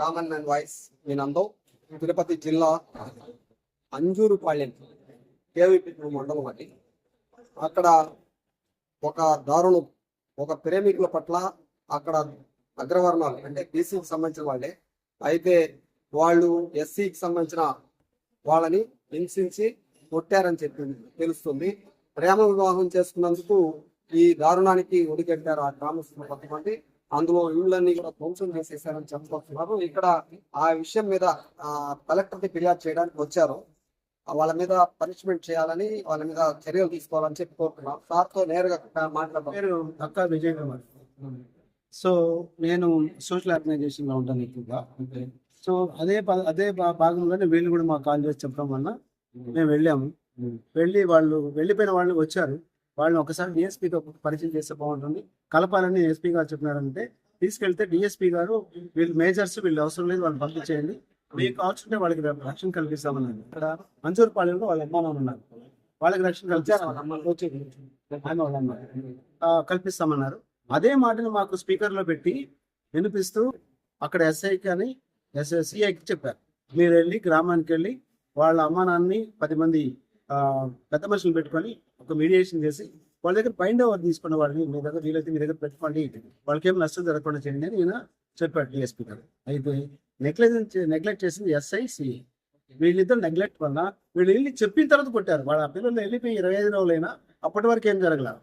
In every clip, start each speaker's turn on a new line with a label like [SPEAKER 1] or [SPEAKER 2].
[SPEAKER 1] Common man voice నేనందో తిరుపతి జిల్లా Anjurupalyam KVP మండలం అది. అక్కడ ఒక దారుణం ఒక ప్రేమికుల పట్ల అక్కడ అగ్రవర్ణాలు అంటే బీసీకి సంబంధించిన వాళ్ళే. అయితే వాళ్ళు ఎస్సీకి సంబంధించిన వాళ్ళని హింసించి కొట్టారని చెప్పి తెలుస్తుంది. ప్రేమ వివాహం చేసుకున్నందుకు ఈ దారుణానికి ఒడిగట్టారు ఆ గ్రామస్తులు కొంతమంది. అందులో ఇళ్ళన్నీ కూడా ధ్వంసం చేసేసారని చెప్పుకుంటున్నారు ఇక్కడ ఆ విషయం మీద ఆ కలెక్టర్ ఫిర్యాదు చేయడానికి వచ్చారు. వాళ్ళ మీద పనిష్మెంట్ చేయాలని వాళ్ళ మీద చర్యలు తీసుకోవాలని చెప్పి కోరుతున్నాం. సార్తో నేరుగా మాట్లాడతాం
[SPEAKER 2] సో నేను సోషల్ ఆర్గనైజేషన్లో ఉంటాను ఎక్కువగా. సో అదే అదే భాగంలోనే వీళ్ళు కూడా మాకు కాల్ చేసి చెప్పడం వల్ల మేము వెళ్ళాము. వెళ్ళి వాళ్ళు వెళ్ళిపోయిన వాళ్ళు వచ్చారు. వాళ్ళని ఒకసారి డిఎస్పీతో పరిచయం చేస్తే బాగుంటుంది. కలపాలని ఎస్పీ గారు చెప్పినారంటే తీసుకెళ్తే డిఎస్పీ గారు వీళ్ళు మేజర్స్ వీళ్ళు అవసరం లేదు వాళ్ళు పంపించేయండి. మీకు కావాల్సింటే వాళ్ళకి రక్షణ కల్పిస్తామన్నారు. ఇక్కడ మంచూరుపాలెంలో వాళ్ళ అమ్మా నాన్న ఉన్నారు. వాళ్ళకి రక్షణ కల్పిస్తారు కల్పిస్తామన్నారు. అదే మాటను మాకు స్పీకర్లో పెట్టి వినిపిస్తూ అక్కడ ఎస్ఐ కానీ ఎస్ఐ సిఐకి చెప్పారు. మీరు వెళ్ళి గ్రామానికి వెళ్ళి వాళ్ళ అమ్మా నాన్నని పది మంది ఆ, పెద్ద మనుషులు పెట్టుకొని ఒక మీడియేషన్ చేసి వాళ్ళ దగ్గర బైండ్ ఓవర్ తీసుకున్న వాళ్ళని మీ దగ్గర వీలైతే మీ దగ్గర పెట్టుకోండి. వాళ్ళకి ఏం నష్టం జరగకుండా చేయండి అని ఈయన చెప్పాడు డిఎస్పీ గారు. అయితే నెగ్లెక్ట్ నెగ్లెక్ట్ చేసింది ఎస్ఐసి వీళ్ళిద్దరు నెగ్లెక్ట్ వల్ల వీళ్ళు వెళ్ళి చెప్పిన తర్వాత కొట్టారు. వాళ్ళ పిల్లలు వెళ్ళిపోయి ఇరవై ఐదు రోజులైనా అప్పటి వరకు ఏం జరగలేదు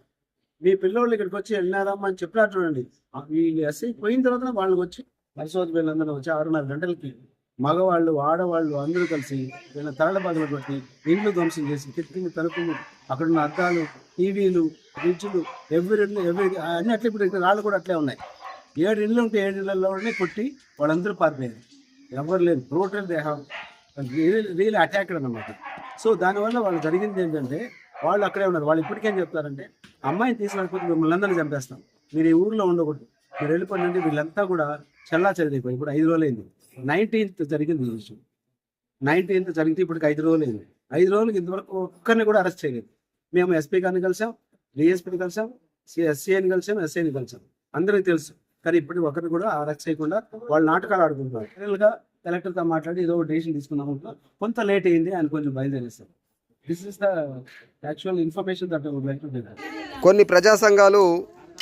[SPEAKER 2] మీ పిల్లోళ్ళు ఇక్కడికి వచ్చి వెళ్ళినారమ్మా అని చెప్పినా చూడండి. వీళ్ళు ఎస్ఐ పోయిన తర్వాత వాళ్ళకి వచ్చి పరిశోధన వీళ్ళందరూ వచ్చి ఆరున్నర గంటలకి మగవాళ్ళు ఆడవాళ్ళు అందరూ కలిసి వీళ్ళ తరల బాధలు ఇండ్లు ధ్వంసం చేసి కిటికీలు తలుపులు అక్కడ ఉన్న అద్దాలు టీవీలు ఫ్రిడ్జ్లు ఎవరి ఎవరి అన్ని అట్లే ఇప్పుడు ఇక్కడ రాళ్ళు కూడా అట్లే ఉన్నాయి. ఏడు ఇళ్ళు ఉంటే ఏడు ఇళ్ళలోనే కొట్టి వాళ్ళందరూ పారిపోయారు. ఎవరు లేదు total they have real attack అనమాట సో దానివల్ల వాళ్ళు జరిగింది ఏంటంటే వాళ్ళు అక్కడే ఉన్నారు. వాళ్ళు ఇప్పటికేం చెప్తారంటే అమ్మాయిని తీసుకురాకపోతే మిమ్మల్ని అందరినీ చంపేస్తాం. మీరు ఈ ఊర్లో ఉండకూడదు. మీరు వెళ్ళిపోయినంటే వీళ్ళంతా కూడా చల్లా చెదిరిపోయి ఇప్పుడు ఐదు రోజులైంది. నైన్టీన్త్ జరిగింది ఈ విషయం. నైన్టీన్త్ జరిగితే ఇప్పటికి ఐదు రోజులు అయింది. ఐదు రోజులకి ఇంతవరకు ఒక్కరిని కూడా అరెస్ట్ చేయలేదు. మేము ఎస్పీ గారిని కలిసాం డిఎస్పీని కలిసాం ఎస్సీని కలిసాం ఎస్ఐని కలిసాం. అందరికీ తెలుసు. కానీ ఇప్పటికి ఒకరిని కూడా అరెస్ట్ చేయకుండా వాళ్ళు నాటకాలు ఆడుకుంటున్నారు. ఫైనల్గా కలెక్టర్తో మాట్లాడి ఏదో డెసిషన్ తీసుకుందాం అనుకుంటున్నాం. కొంత లేట్ అయింది ఆయన కొంచెం బయలుదేరేస్తారు this is the actual information that like to
[SPEAKER 1] కొన్ని ప్రజా సంఘాలు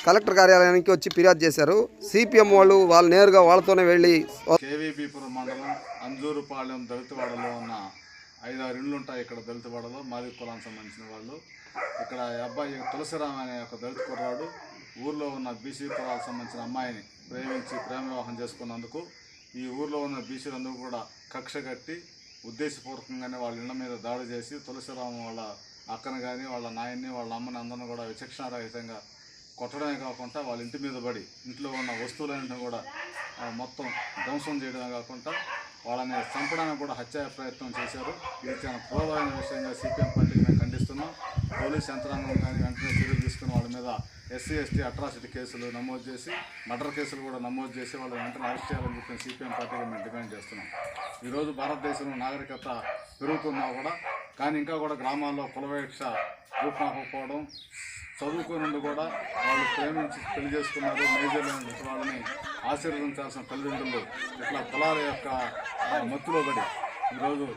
[SPEAKER 1] కలెక్టర్ కార్యాలయానికి వచ్చి ఫిర్యాదు చేశారు. సిపిఎం వాళ్ళు వాళ్ళు నేరుగా వాళ్ళతోనే వెళ్ళి
[SPEAKER 3] కేవీపీపురం మండలం అంజూరుపాలెం దళితవాడలో ఉన్న ఐదారు ఇళ్ళు ఉంటాయి. ఇక్కడ దళితవాడలో మాది కులానికి సంబంధించిన వాళ్ళు. ఇక్కడ అబ్బాయి తులసిరామ్ అనే ఒక దళిత కుర్రాడు. ఊర్లో ఉన్న బీసీ కులాలకు సంబంధించిన అమ్మాయిని ప్రేమించి ప్రేమ వివాహం చేసుకున్నందుకు ఈ ఊర్లో ఉన్న బీసీలందరూ కూడా కక్ష కట్టి ఉద్దేశపూర్వకంగానే వాళ్ళ ఇళ్ళ మీద దాడి చేసి తులసిరామ్ వాళ్ళ అక్కను కానీ వాళ్ళ నాయన్ని వాళ్ళ అమ్మని అందరిని కూడా విచక్షణారహితంగా కొట్టడమే కాకుండా వాళ్ళ ఇంటి మీద పడి ఇంట్లో ఉన్న వస్తువులన్నింటినీ కూడా మొత్తం ధ్వంసం చేయడమే కాకుండా వాళ్ళని చంపడానికి కూడా హత్యా ప్రయత్నం చేశారు. ఇది చాలా క్రోధమైన విషయంగా సిపిఎం పార్టీకి మేము ఖండిస్తున్నాం. పోలీస్ యంత్రాంగం కానీ వెంటనే చర్యలు తీసుకుని వాళ్ళ మీద ఎస్సీ ఎస్టీ అట్రాసిటీ కేసులు నమోదు చేసి మర్డర్ కేసులు కూడా నమోదు చేసి వాళ్ళని వెంటనే అరెస్ట్ చేయాలని చెప్పిన సిపిఎం పార్టీగా మేము డిమాండ్ చేస్తున్నాం. ఈరోజు భారతదేశంలో నాగరికత పెరుగుతున్నా కూడా కానీ ఇంకా కూడా గ్రామాల్లో కులవేక్ష రూపుమాకపోవడం చదువుకుని ఉండి కూడా వాళ్ళు ప్రేమించి పెళ్ళి చేసుకున్నారు. మేజర్లు వాళ్ళని ఆశీర్వదించాల్సిన తల్లిదండ్రులు ఇట్లా కులాల యొక్క మత్తులో పడి ఈరోజు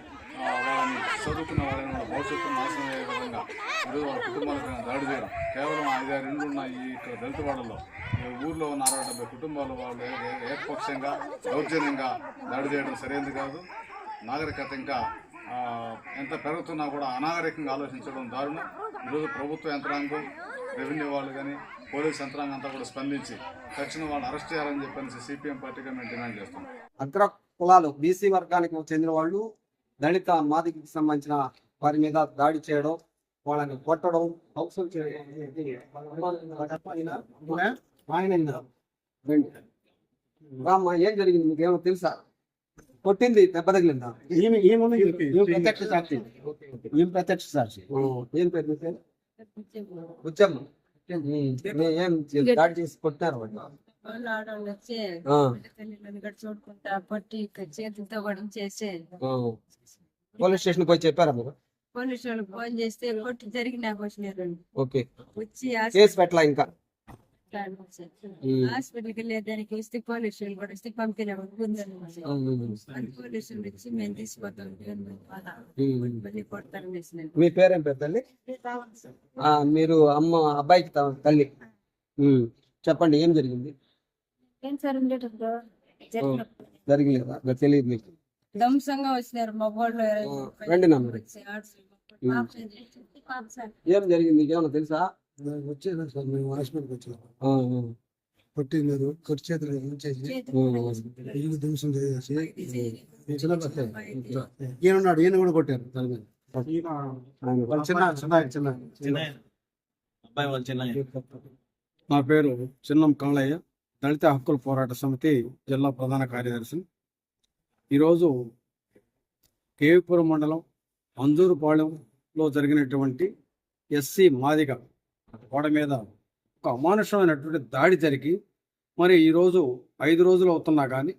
[SPEAKER 3] వాళ్ళని చదువుకున్న వాళ్ళని వాళ్ళ భవిష్యత్తు నాశనం అయ్యే విధంగా ఈరోజు వాళ్ళ కుటుంబాలకు దాడి చేయడం. కేవలం ఐదారు ఇండ్లు ఉన్న ఈ ఇక్కడ దళితవాడలో ఈ ఊర్లో ఉన్న అరవై డెబ్బై కుటుంబాలు వాళ్ళు ఏకపక్షంగా దౌర్జన్యంగా దాడి చేయడం సరైనది కాదు. నాగరికత ఇంకా ఎంత పెరుగుతున్నా కూడా అనాగరికంగా ఆలోచించడం దారుణం. ఈరోజు ప్రభుత్వ యంత్రాంగం రెవెన్యూ వాళ్ళు కానీ పోలీస్ యంత్రాంగం అంతా కూడా స్పందించి తక్షణం వాళ్ళని అరెస్ట్ చేయాలని చెప్పేసి సిపిఎం పార్టీగా మేము డిమాండ్ చేస్తాం
[SPEAKER 1] అగ్ర కులాలు బీసీ వర్గానికి చెందిన వాళ్ళు దళిత మాదికి సంబంధించిన వారి మీద దాడి చేయడం వాళ్ళని కొట్టడం హౌసం చేయడం ఏం జరిగింది? మీకు ఏమో తెలుసా? కొట్టింది దెబ్బ తగిలిందా?
[SPEAKER 2] ఈమె ఈమె ఈమె ప్రత్యక్ష సాక్షి. ఈమె ప్రత్యక్ష సాక్షి.
[SPEAKER 1] ఓ, ఏం పేరు? ఏ- దాడి చేసి కొట్టినారు
[SPEAKER 4] ఆడవాళ్ళు వచ్చి తల్లిదండ్రులు చూడుకుంటా పట్టి చేతులతో కూడా చేసి.
[SPEAKER 1] పోలీస్ స్టేషన్ పోయి చెప్పారా మీరు?
[SPEAKER 4] పోలీసు వాళ్ళకి ఫోన్ చేస్తే కొట్టి జరిగి నాకు వచ్చినారు
[SPEAKER 1] ఓకే.
[SPEAKER 4] వచ్చి
[SPEAKER 1] కేసు పెట్టలా ఇంకా.
[SPEAKER 4] హాస్పిటల్కి లేదానికి వస్తే పోలీసులు కూడా
[SPEAKER 1] ఉమ్.
[SPEAKER 4] పోలీసులు వచ్చి మేము. మళ్ళీ
[SPEAKER 1] మీ పేరేం పేరు తల్లి ఆ, మీరు అమ్మ అబ్బాయికి తల్లి. చెప్పండి ఏం జరిగింది
[SPEAKER 4] ఏం సార్ ఉండేటప్పుడు
[SPEAKER 1] జరిగలేదా తెలియదు మీకు
[SPEAKER 4] ధ్వంసంగా వచ్చినారు మా వాళ్ళు
[SPEAKER 1] ఆ, రండి ఏం జరిగింది మీకు ఏమైనా తెలుసా?
[SPEAKER 5] సార్ మేము హాస్పిటల్కి. కొట్టినారు కొట్టి చేతులు ఉంచేసి ఇల్లు చేసేసి
[SPEAKER 4] చేసి
[SPEAKER 5] ఈయన ఉన్నాడు ఈయన కూడా కొట్టారు దాని మీద. చిన్న చిన్న చిన్న
[SPEAKER 6] అబ్బాయి వాళ్ళ చిన్న
[SPEAKER 5] నా పేరు చిన్నం కమలయ్య దళిత హక్కుల పోరాట సమితి జిల్లా ప్రధాన కార్యదర్శి. ఈరోజు కేవీపురం మండలం అంజూరుపాళెంలో జరిగినటువంటి ఎస్సీ మాదిగ గోడ మీద ఒక అమానుషమైనటువంటి దాడి జరిగి మరి ఈరోజు ఐదు రోజులు అవుతున్నా కానీ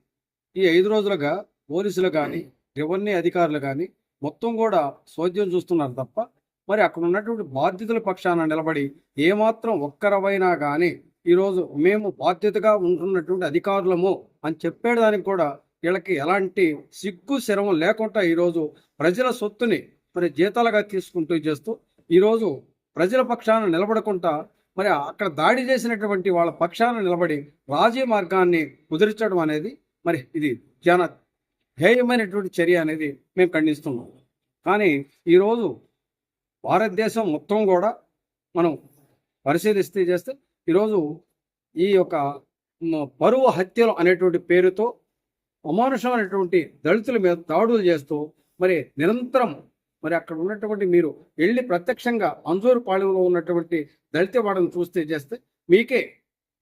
[SPEAKER 5] ఈ ఐదు రోజులుగా పోలీసులు కానీ రెవెన్యూ అధికారులు కానీ మొత్తం కూడా సోద్యం చూస్తున్నారు తప్ప మరి అక్కడ ఉన్నటువంటి బాధ్యతల పక్షాన నిలబడి ఏమాత్రం ఒక్కరవైనా కానీ ఈరోజు మేము బాధ్యతగా ఉంటున్నటువంటి అధికారులము అని చెప్పేదానికి కూడా వీళ్ళకి ఎలాంటి సిగ్గు శ్రమం లేకుండా ఈరోజు ప్రజల సొత్తుని మరి జీతాలుగా తీసుకుంటూ చేస్తూ ఈరోజు ప్రజల పక్షాన నిలబడకుండా మరి అక్కడ దాడి చేసినటువంటి వాళ్ళ పక్షాన నిలబడి రాజీ మార్గాన్ని కుదిరించడం అనేది మరి ఇది జన ధ్యేయమైనటువంటి చర్య అనేది మేము ఖండిస్తున్నాం. కానీ ఈరోజు భారతదేశం మొత్తం కూడా మనం పరిశీలిస్తే చేస్తే ఈరోజు ఈ యొక్క పరువు హత్యలు అనేటువంటి పేరుతో అమానుషమైనటువంటి దళితుల మీద దాడులు చేస్తూ మరి నిరంతరం మరి అక్కడ ఉన్నటువంటి మీరు వెళ్ళి ప్రత్యక్షంగా అంజూరుపాళెంలో ఉన్నటువంటి దళిత వాడను చూస్తే చేస్తే మీకే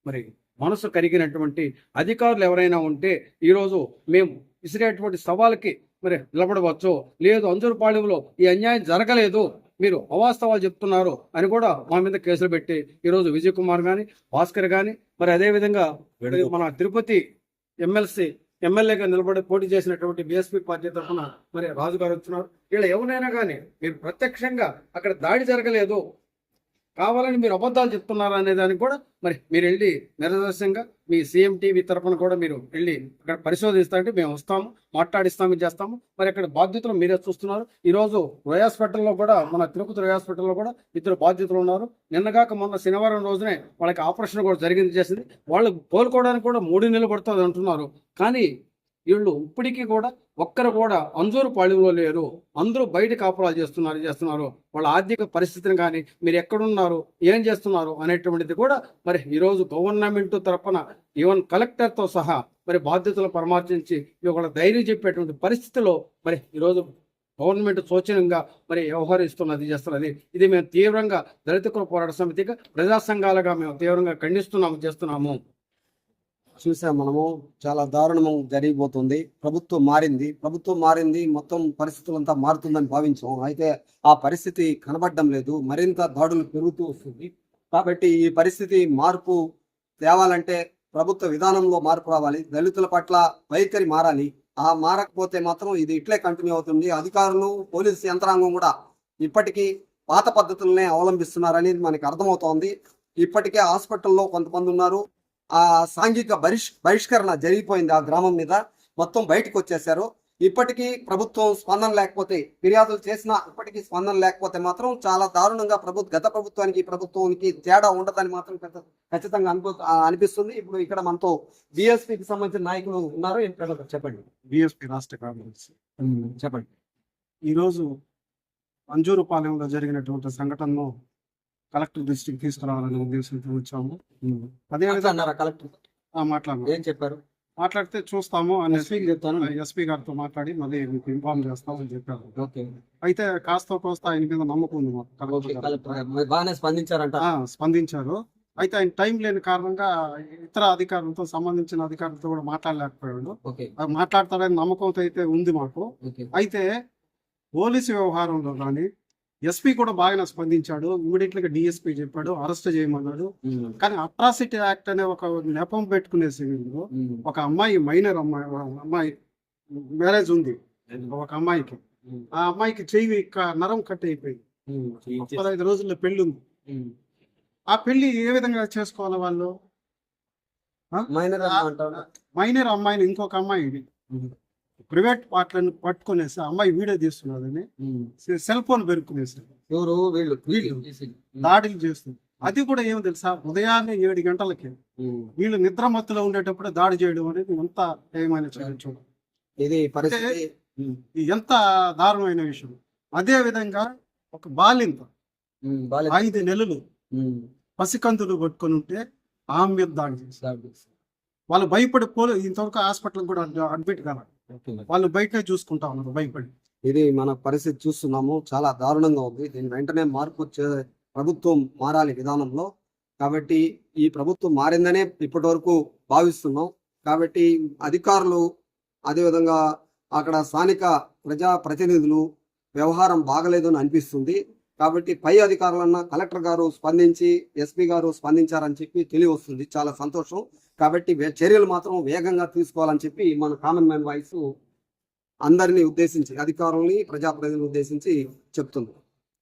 [SPEAKER 5] మరి మనసు కరిగినటువంటి అధికారులు ఎవరైనా ఉంటే ఈరోజు మేము విసిరేటువంటి సవాల్కి మరి నిలబడవచ్చు లేదు అంజూరుపాళెంలో ఈ అన్యాయం జరగలేదు మీరు అవాస్తవాలు చెప్తున్నారు అని కూడా మా మీద కేసులు పెట్టి ఈరోజు విజయ్ కుమార్ కానీ భాస్కర్ కానీ మరి అదేవిధంగా మన తిరుపతి ఎమ్మెల్సీ ఎమ్మెల్యేగా నిలబడి పోటీ చేసినటువంటి బీఎస్పీ పార్టీ తరఫున మరి రాజు గారు వచ్చినారు. వీళ్ళ ఎవరైనా కానీ మీరు ప్రత్యక్షంగా అక్కడ దాడి జరగలేదు కావాలని మీరు అబద్ధాలు చెప్తున్నారా అనే దానికి కూడా మరి మీరు వెళ్ళి నిరదర్శంగా మీ సీఎం టీవీ తరఫున కూడా మీరు వెళ్ళి అక్కడ పరిశోధిస్తా అంటే మేము వస్తాము మాట్లాడిస్తాము చేస్తాము. మరి అక్కడ బాధ్యతలు మీరే చూస్తున్నారు. ఈరోజు రోజు రోయ్ హాస్పిటల్లో కూడా మన తిరుపతి రోయ్ హాస్పిటల్లో కూడా ఇద్దరు బాధ్యతలు ఉన్నారు. నిన్నగాక మొన్న శనివారం రోజునే వాళ్ళకి ఆపరేషన్ కూడా జరిగింది చేసింది. వాళ్ళు కోలుకోవడానికి కూడా మూడు నెలలు పడుతుంది అంటున్నారు. కానీ వీళ్ళు ఇప్పటికీ కూడా ఒక్కరు కూడా అంజూరు పాళ్యంలో లేరు. అందరూ బయట కాపురాలు చేస్తున్నారు చేస్తున్నారు. వాళ్ళ ఆర్థిక పరిస్థితిని కానీ మీరు ఎక్కడున్నారు ఏం చేస్తున్నారు అనేటువంటిది కూడా మరి ఈరోజు గవర్నమెంట్ తరఫున ఈవెన్ కలెక్టర్తో సహా మరి బాధ్యతలు పరామర్శించి ఒక ధైర్యం చెప్పేటువంటి పరిస్థితిలో మరి ఈరోజు గవర్నమెంట్ సూచనంగా మరి వ్యవహరిస్తున్నది చేస్తున్నది. ఇది మేము తీవ్రంగా దళితుకుల పోరాట సమితిగా ప్రజా సంఘాలుగా మేము తీవ్రంగా ఖండిస్తున్నాము చేస్తున్నాము.
[SPEAKER 1] చూసాం మనము చాలా దారుణం జరిగిపోతుంది. ప్రభుత్వం మారింది. ప్రభుత్వం మారింది మొత్తం పరిస్థితులంతా మారుతుందని భావించాం. అయితే ఆ పరిస్థితి కనబడడం లేదు. మరింత దాడులు పెరుగుతూ వస్తుంది. కాబట్టి ఈ పరిస్థితి మార్పు తేవాలంటే ప్రభుత్వ విధానంలో మార్పు రావాలి. దళితుల పట్ల వైఖరి మారాలి. ఆ మారకపోతే మాత్రం ఇది ఇట్లే కంటిన్యూ అవుతుంది. అధికారులు పోలీసు యంత్రాంగం కూడా ఇప్పటికీ పాత పద్ధతులనే అవలంబిస్తున్నారని మనకి అర్థమవుతోంది. ఇప్పటికే హాస్పిటల్లో కొంతమంది ఉన్నారు. ఆ సాంఘిక బహిష్ బహిష్కరణ జరిగిపోయింది ఆ గ్రామం మీద. మొత్తం బయటకు వచ్చేసారు ఇప్పటికీ ప్రభుత్వం స్పందన లేకపోతే ఫిర్యాదులు చేసినా ఇప్పటికీ స్పందన లేకపోతే మాత్రం చాలా దారుణంగా ప్రభుత్వ గత ప్రభుత్వానికి ప్రభుత్వానికి తేడా ఉండదని మాత్రం ఖచ్చ- ఖచ్చితంగా అనుకో ఆ, అనిపిస్తుంది. ఇప్పుడు ఇక్కడ మనతో బిఎస్పికి సంబంధించిన నాయకులు ఉన్నారు. చెప్పండి.
[SPEAKER 5] బిఎస్పీ రాష్ట్ర కార్యదర్శి.
[SPEAKER 1] చెప్పండి.
[SPEAKER 5] ఈరోజు అంజూరుపాలెంలో జరిగినటువంటి సంఘటనను కలెక్టర్ దృష్టికి తీసుకురావాలనే ఉద్దేశంతో వచ్చాము. అదేవిధంగా
[SPEAKER 1] అన్నారా కలెక్టర్?
[SPEAKER 5] ఆ, మాట్లాడినాం.
[SPEAKER 1] ఏం చెప్పారు?
[SPEAKER 5] మాట్లాడితే చూస్తాము అని
[SPEAKER 1] ఎస్పీకి చెప్తాను
[SPEAKER 5] ఎస్పీ గారితో మాట్లాడి మళ్ళీ మీకు ఇన్ఫార్మ్ చేస్తామని చెప్పారు. అయితే కాస్త కోస్త ఆయన మీద నమ్మకం ఉంది మాకు.
[SPEAKER 1] బాగానే స్పందించారంట.
[SPEAKER 5] స్పందించారు. అయితే ఆయన టైం లేని కారణంగా ఇతర అధికారులతో సంబంధించిన అధికారులతో కూడా మాట్లాడలేకపోయాడు. అది మాట్లాడతాడని నమ్మకంతో అయితే ఉంది మాకు. అయితే పోలీసు వ్యవహారంలో కానీ ఎస్పీ కూడా బాగానే స్పందించాడు. ఇమీడియట్గా డిఎస్పీ చెప్పాడు. అరెస్ట్ చేయమన్నాడు. కానీ అట్రాసిటీ యాక్ట్ అనే ఒక నెపం పెట్టుకునే సమయంలో
[SPEAKER 1] ఉమ్,
[SPEAKER 5] ఒక అమ్మాయి మైనర్ అమ్మాయి అమ్మాయి మ్యారేజ్ ఉంది. ఒక అమ్మాయికి. ఆ అమ్మాయికి చెయ్యి నరం కట్ అయిపోయింది. పదహైదు రోజుల్లో పెళ్ళి ఉంది
[SPEAKER 2] ఆ పెళ్ళి ఏ విధంగా చేసుకోవాలి వాళ్ళు?
[SPEAKER 1] మైనర్
[SPEAKER 2] మైనర్ అమ్మాయిని ఇంకొక అమ్మాయి ప్రైవేట్ పాటలను పట్టుకునేసి అమ్మాయి వీడియో తీస్తున్నదని సెల్ ఫోన్ పెరుక్కునేసి.
[SPEAKER 1] ఎవరు? వీళ్ళు. వీళ్ళు.
[SPEAKER 2] దాడులు చేస్తుంది అది కూడా ఏమి తెలుసా? ఉదయాన్నే ఏడు గంటలకి. వీళ్ళు నిద్ర మత్తులో ఉండేటప్పుడు దాడి చేయడం అనేది ఎంత ఏమైన
[SPEAKER 1] ఇది పరిస్థితి.
[SPEAKER 2] ఎంత దారుణమైన విషయం. అదే విధంగా ఒక బాలింత ఐదు నెలలు పసికందులు పట్టుకొని ఉంటే ఆమె మీద దాడి
[SPEAKER 1] దాడి.
[SPEAKER 2] వాళ్ళు భయపడి పోలే. ఇంతవరకు హాస్పిటల్ కూడా అడ్- అడ్మిట్ కాదు వాళ్ళు బయటనే చూసుకుంటా ఉన్నారు భయపడి.
[SPEAKER 1] ఇది మన పరిస్థితి చూస్తున్నాము. చాలా దారుణంగా ఉంది. దీని వెంటనే మార్పు వచ్చే ప్రభుత్వం మారాలి విధానంలో. కాబట్టి ఈ ప్రభుత్వం మారిందనే ఇప్పటి వరకు భావిస్తున్నాం. కాబట్టి అధికారులు అదేవిధంగా అక్కడ స్థానిక ప్రజా ప్రతినిధులు వ్యవహారం బాగలేదు అని అనిపిస్తుంది. కాబట్టి పై అధికారులన్నా కలెక్టర్ గారు స్పందించి ఎస్పీ గారు స్పందించారని చెప్పి తెలియవస్తుంది చాలా సంతోషం. కాబట్టి వే- చర్యలు మాత్రం వేగంగా తీసుకోవాలని చెప్పి మన కామన్ మ్యాన్ వాయిస్ అందరినీ ఉద్దేశించి అధికారుల్ని ప్రజాప్రతినిధులను ఉద్దేశించి చెప్తుంది.